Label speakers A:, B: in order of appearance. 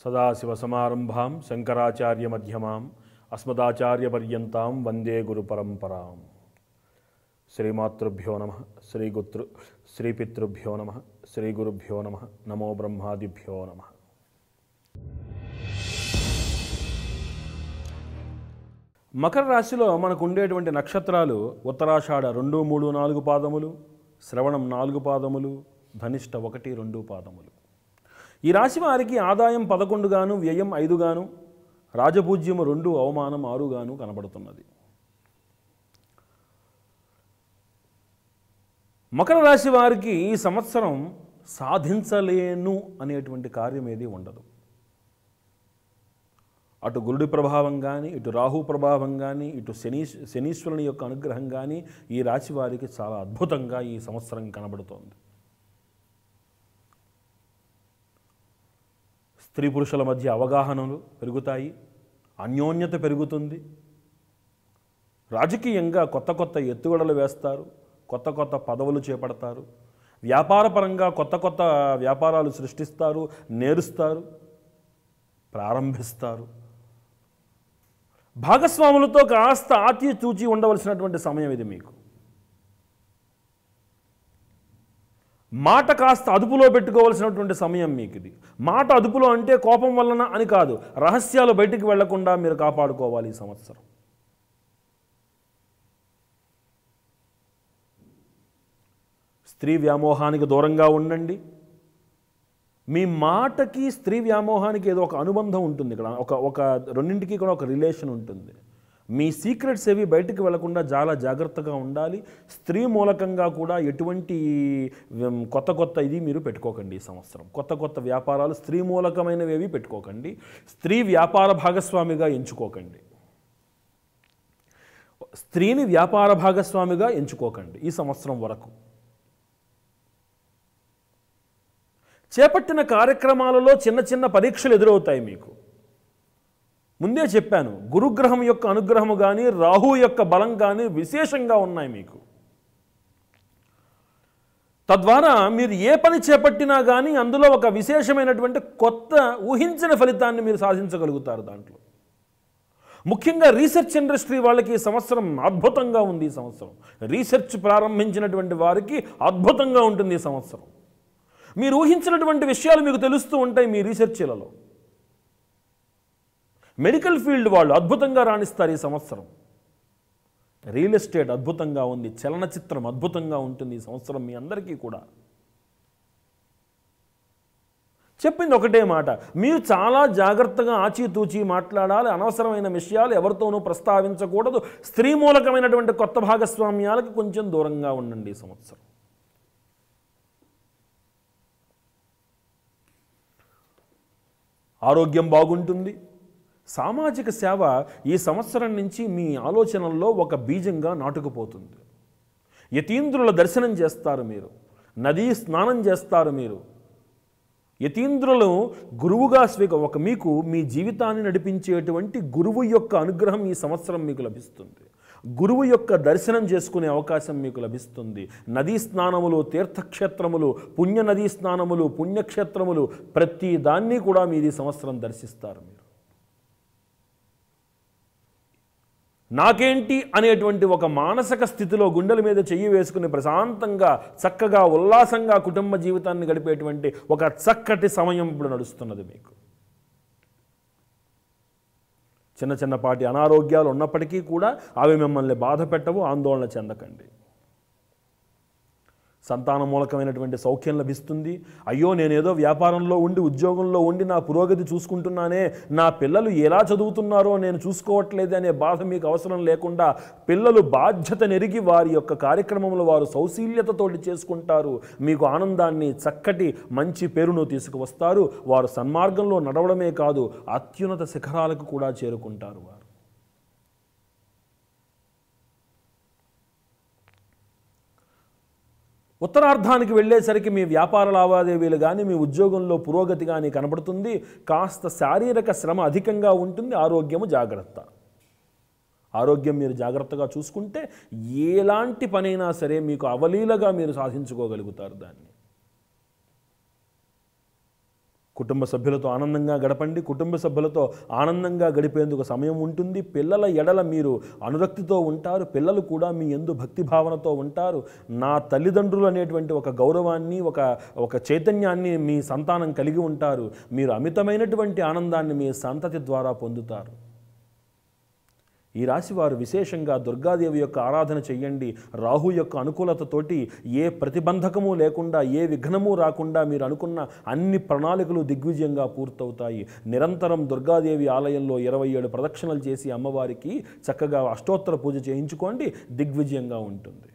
A: సదాశివసమారంభాం శంకరాచార్యమ్యమాం అస్మదాచార్యపర్యంతం వందే గురుపరంపరాం శ్రీమాతృభ్యో నమ శ్రీగుతృ శ్రీపితృభ్యో నమ శ్రీగురుభ్యో నమ నమో బ్రహ్మాదిభ్యో నమ మకర రాశిలో మనకు ఉండేటువంటి నక్షత్రాలు ఉత్తరాషాఢ రెండు మూడు నాలుగు పాదములు శ్రవణం నాలుగు పాదములు ధనిష్ట ఒకటి రెండు పాదములు. ఈ రాశి వారికి ఆదాయం పదకొండుగాను వ్యయం ఐదుగాను రాజపూజ్యము రెండు అవమానం ఆరుగాను కనబడుతున్నది. మకర రాశి వారికి ఈ సంవత్సరం సాధించలేను అనేటువంటి కార్యం ఏది ఉండదు. అటు గురుడి ప్రభావం కానీ ఇటు రాహు ప్రభావం కానీ ఇటు శని శనీశ్వరుని యొక్క అనుగ్రహం కానీ ఈ రాశి వారికి చాలా అద్భుతంగా ఈ సంవత్సరం కనబడుతోంది. స్త్రీ పురుషుల మధ్య అవగాహనలు పెరుగుతాయి అన్యోన్యత పెరుగుతుంది. రాజకీయంగా కొత్త కొత్త ఎత్తుగడలు వేస్తారు కొత్త కొత్త పదవులు చేపడతారు. వ్యాపారపరంగా కొత్త కొత్త వ్యాపారాలు సృష్టిస్తారు నేరుస్తారు ప్రారంభిస్తారు. భాగస్వాములతో కాస్త ఆతి చూచి ఉండవలసినటువంటి సమయం ఇది మీకు. మాట కాస్త అదుపులో పెట్టుకోవాల్సినటువంటి సమయం మీకు ఇది మాట అదుపులో అంటే కోపం వలన అని కాదు. రహస్యాలు బయటికి వెళ్ళకుండా మీరు కాపాడుకోవాలి ఈ సంవత్సరం. స్త్రీ వ్యామోహానికి దూరంగా ఉండండి. మీ మాటకి స్త్రీ వ్యామోహానికి ఏదో ఒక అనుబంధం ఉంటుంది ఇక్కడ. ఒక ఒక రెండింటికి కూడా ఒక రిలేషన్ ఉంటుంది. మీ సీక్రెట్స్ ఏవి బయటికి వెళ్ళకుండా చాలా జాగ్రత్తగా ఉండాలి. స్త్రీ మూలకంగా కూడా ఎటువంటి కొత్త కొత్త ఇది మీరు పెట్టుకోకండి ఈ సంవత్సరం. కొత్త కొత్త వ్యాపారాలు స్త్రీ మూలకమైనవి ఏవి పెట్టుకోకండి. స్త్రీ వ్యాపార భాగస్వామిగా ఎంచుకోకండి. స్త్రీని వ్యాపార భాగస్వామిగా ఎంచుకోకండి ఈ సంవత్సరం వరకు. చేపట్టిన కార్యక్రమాలలో చిన్న చిన్న పరీక్షలు ఎదురవుతాయి మీకు. ముందే చెప్పాను గురుగ్రహం యొక్క అనుగ్రహము కానీ రాహు యొక్క బలం కానీ విశేషంగా ఉన్నాయి మీకు. తద్వారా మీరు ఏ పని చేపట్టినా కానీ అందులో ఒక విశేషమైనటువంటి కొత్త ఊహించిన ఫలితాన్ని మీరు సాధించగలుగుతారు దాంట్లో. ముఖ్యంగా రీసెర్చ్ ఇండస్ట్రీ వాళ్ళకి ఈ సంవత్సరం అద్భుతంగా ఉంది ఈ సంవత్సరం. రీసెర్చ్ ప్రారంభించినటువంటి వారికి అద్భుతంగా ఉంటుంది ఈ సంవత్సరం. మీరు ఊహించినటువంటి విషయాలు మీకు తెలుస్తూ ఉంటాయి మీ రీసెర్చ్లలో. మెడికల్ ఫీల్డ్ వాళ్ళు అద్భుతంగా రాణిస్తారు ఈ సంవత్సరం. రియల్ ఎస్టేట్ అద్భుతంగా ఉంది చలనచిత్రం అద్భుతంగా ఉంటుంది ఈ సంవత్సరం మీ అందరికీ కూడా. చెప్పింది ఒకటే మాట మీరు చాలా జాగ్రత్తగా ఆచితూచి మాట్లాడాలి అనవసరమైన విషయాలు ఎవరితోనూ ప్రస్తావించకూడదు స్త్రీ మూలకమైనటువంటి కొత్త భాగస్వామ్యాలకు కొంచెం దూరంగా ఉండండి ఈ సంవత్సరం. ఆరోగ్యం బాగుంటుంది సామాజిక సేవ ఈ సంవత్సరం నుంచి మీ ఆలోచనల్లో ఒక బీజంగా నాటుకుపోతుంది. యతీంద్రుల దర్శనం చేస్తారు మీరు. నదీ స్నానం చేస్తారు మీరు. యతీంద్రులు గురువుగా స్వీక ఒక మీకు మీ జీవితాన్ని నడిపించేటువంటి గురువు యొక్క అనుగ్రహం ఈ సంవత్సరం మీకు లభిస్తుంది. గురువు యొక్క దర్శనం చేసుకునే అవకాశం మీకు లభిస్తుంది. నదీ స్నానములు తీర్థక్షేత్రములు పుణ్య నదీ స్నానములు పుణ్యక్షేత్రములు ప్రతి దాన్ని కూడా మీరు ఈ సంవత్సరం దర్శిస్తారు మీరు. నాకేంటి అనేటువంటి ఒక మానసిక స్థితిలో గుండెల మీద చెయ్యి వేసుకుని ప్రశాంతంగా చక్కగా ఉల్లాసంగా కుటుంబ జీవితాన్ని గడిపేటువంటి ఒక చక్కటి సమయం ఇప్పుడు నడుస్తున్నది మీకు. చిన్న చిన్నపాటి అనారోగ్యాలు ఉన్నప్పటికీ కూడా అవి మిమ్మల్ని బాధ పెట్టవు ఆందోళన చెందకండి. సంతాన మూలకమైనటువంటి సౌఖ్యం లభిస్తుంది. అయ్యో నేనేదో వ్యాపారంలో ఉండి ఉద్యోగంలో ఉండి నా పురోగతి చూసుకుంటున్నానే నా పిల్లలు ఎలా చదువుతున్నారో నేను చూసుకోవట్లేదు అనే బాధ మీకు అవసరం లేకుండా పిల్లలు బాధ్యత నెరిగి వారి యొక్క కార్యక్రమంలో వారు సౌశీల్యతతోటి చేసుకుంటారు. మీకు ఆనందాన్ని చక్కటి మంచి పేరును తీసుకువస్తారు. వారు సన్మార్గంలో నడవడమే కాదు అత్యున్నత శిఖరాలకు కూడా చేరుకుంటారు వారు. ఉత్తరార్ధానికి వెళ్ళేసరికి మీ వ్యాపార లావాదేవీలు కానీ మీ ఉద్యోగంలో పురోగతి కానీ కనబడుతుంది. కాస్త శారీరక శ్రమ అధికంగా ఉంటుంది. ఆరోగ్యము జాగ్రత్త. ఆరోగ్యం మీరు జాగ్రత్తగా చూసుకుంటే ఎలాంటి పనైనా సరే మీకు అవలీలగా మీరు సాధించుకోగలుగుతారు దాన్ని. కుటుంబ సభ్యులతో ఆనందంగా గడపండి. కుటుంబ సభ్యులతో ఆనందంగా గడిపేందుకు సమయం ఉంటుంది. పిల్లల ఎడల మీరు అనురక్తితో ఉంటారు. పిల్లలు కూడా మీ ఎందు భక్తి భావనతో ఉంటారు. నా తల్లిదండ్రులు అనేటువంటి ఒక గౌరవాన్ని ఒక ఒక చైతన్యాన్ని మీ సంతానం కలిగి ఉంటారు. మీరు అమితమైనటువంటి ఆనందాన్ని మీ సంతతి ద్వారా పొందుతారు. ఈ రాశి వారు విశేషంగా దుర్గాదేవి యొక్క ఆరాధన చెయ్యండి. రాహు యొక్క అనుకూలతతోటి ఏ ప్రతిబంధకము లేకుండా ఏ విఘ్నము రాకుండా మీరు అనుకున్న అన్ని ప్రణాళికలు దిగ్విజయంగా పూర్తవుతాయి. నిరంతరం దుర్గాదేవి ఆలయంలో ఇరవై ఏడు ప్రదక్షిణలు చేసి అమ్మవారికి చక్కగా అష్టోత్తర పూజ చేయించుకోండి. దిగ్విజయంగా ఉంటుంది.